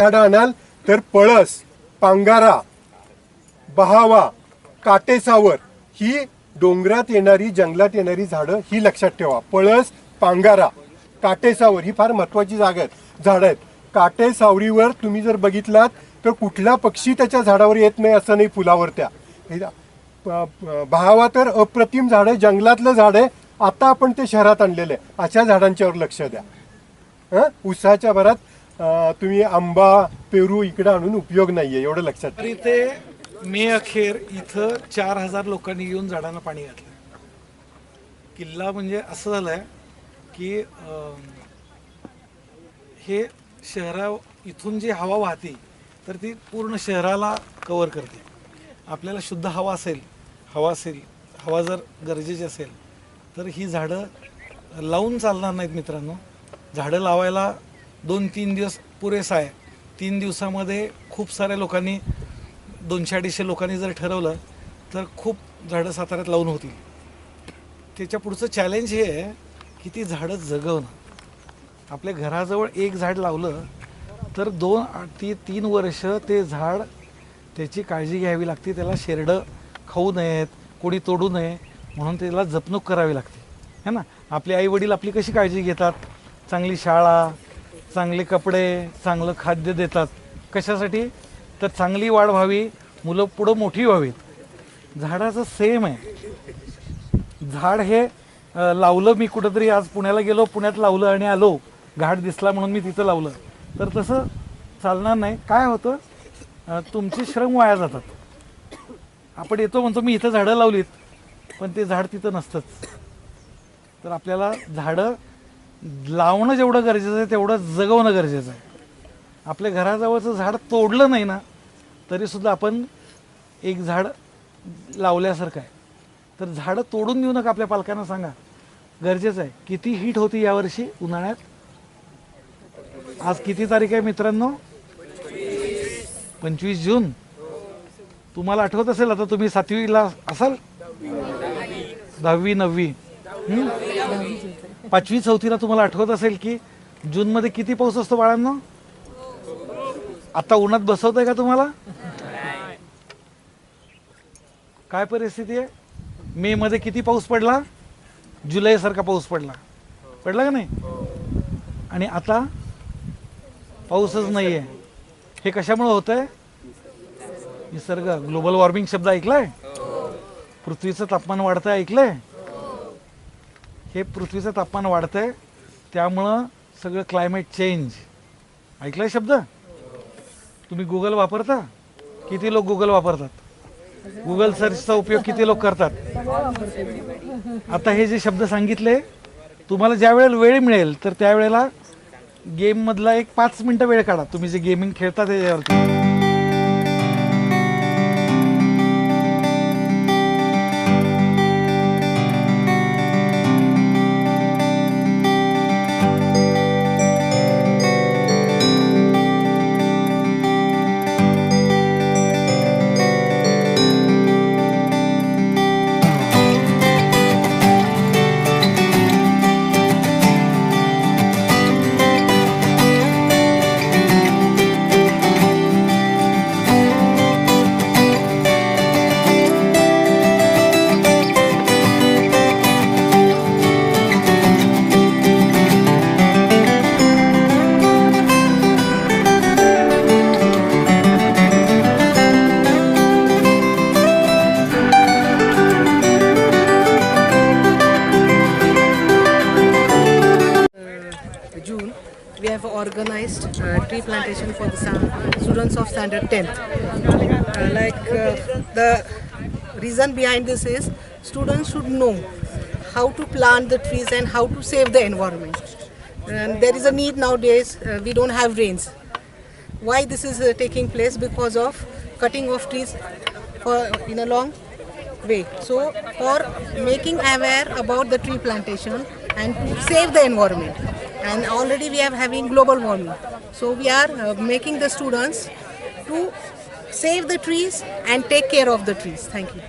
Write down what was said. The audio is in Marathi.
झाडं आणाल तर पळस पांगारा बहावा काटेसावर ही डोंगरात येणारी जंगलात येणारी झाडं ही लक्षात ठेवा. पळस पांगारा काटेसावर ही फार महत्वाची जागा आहेत झाडं आहेत. काटेसावरीवर तुम्ही जर बघितलात तर कुठला पक्षी त्याच्या झाडावर येत नाही असं नाही फुलावर त्या भावा बहावा तर अप्रतिम झाड आहे जंगलातलं झाड आहे. आता आपण ते शहरात आणलेलं आहे. अशा झाडांच्यावर लक्ष द्या. हं? उसाच्या भरात तुम्ही आंबा पेरू इकडे आणून उपयोग नाहीये एवढं लक्षात तर इथे मे अखेर इथं चार हजार लोकांनी येऊन झाडांना पाणी घातलं. किल्ला म्हणजे असं झालंय की अं, हे शहरा इथून जी हवा वाहते तर ती पूर्ण शहराला कवर करते. आपल्याला शुद्ध हवा असेल हवा असेल हवा जर गरजेची असेल तर ही झाडं लावून चालणार नाहीत मित्रांनो. झाडं लावायला दोन तीन दिवस पुरेसा आहे. तीन दिवसामध्ये खूप साऱ्या लोकांनी दोनशे अडीचशे लोकांनी जर ठरवलं तर खूप झाडं साताऱ्यात लावून होतील. त्याच्या पुढचं चॅलेंज हे आहे की ती झाडं जगवणं. आपल्या घराजवळ एक झाड लावलं तर दोन ती तीन वर्ष ते झाड त्याची काळजी घ्यावी लागते त्याला शेरडं खाऊ नयेत कोणी तोडू नये म्हणून त्याला जपणूक करावी लागते. है ना? आपले आई वडील आपली कशी काळजी घेतात? चांगली शाळा चांगले कपडे चांगलं खाद्य देतात. कशासाठी? तर चांगली वाढ व्हावी मुलं पुढं मोठी व्हावीत. झाडाचं सेम आहे. झाड हे लावलं मी कुठंतरी आज पुण्याला गेलो पुण्यात लावलं आणि आलो. घाट दिसला म्हणून मी तिथं लावलं. तर तसं चालणार नाही. काय होतं? तुमचे श्रम वाया जातात. आपण येतो म्हणतो मी इथं झाडं लावलीत. पण ते झाड तिथं नसतंच. तर आपल्याला झाडं लावणं जेवढं गरजेचं आहे तेवढं जगवणं गरजेचं आहे. आपल्या घराजवळचं झाड तोडलं नाही ना तरीसुद्धा आपण एक झाड लावल्यासारखं आहे. तर झाडं तोडून देऊ नका आपल्या पालकांना सांगा. गरजेचं आहे. किती हीट होती यावर्षी उन्हाळ्यात? आज किती तारीख आहे मित्रांनो? पंचवीस जून. तुम्हाला आठवत असेल आता तुम्ही सातवीला असाल? दहावी नववी. पाचवी चौथीला तुम्हाला आठवत असेल की जूनमध्ये किती पाऊस असतो बाळांना? आता उन्हात बसवतंय का तुम्हाला? काय परिस्थिती आहे? मे मध्ये किती पाऊस पडला? जुलै सारखा पाऊस पडला. पडला का नाही? आणि आता पाऊसच नाही आहे हे कशामुळे होत आहे निसर्ग ग्लोबल वॉर्मिंग शब्द ऐकलाय? पृथ्वीचं तापमान वाढतंय ऐकलंय? हे पृथ्वीचं तापमान वाढतंय त्यामुळं सगळं क्लायमेट चेंज ऐकलाय शब्द? तुम्ही गुगल वापरता? किती लोक गुगल वापरतात? गुगल सर्चचा उपयोग किती लोक करतात? आता हे जे शब्द सांगितले तुम्हाला ज्या वेळेला वेळ मिळेल तर त्यावेळेला गेममधला एक पाच मिनटं वेळ काढा. तुम्ही जे गेमिंग खेळता त्याच्यावरती organized uh, tree plantation for the students of standard 10th. Uh, like uh, the reason behind this is students should know how to plant the trees and how to save the environment. And there is a need nowadays, uh, we don't have rains. Why this is uh, taking place? Because of cutting of trees for in a long way. So for making aware about the tree plantation and to save the environment. And already we are having global warming. So we are uh, making the students to save the trees and take care of the trees. Thank you.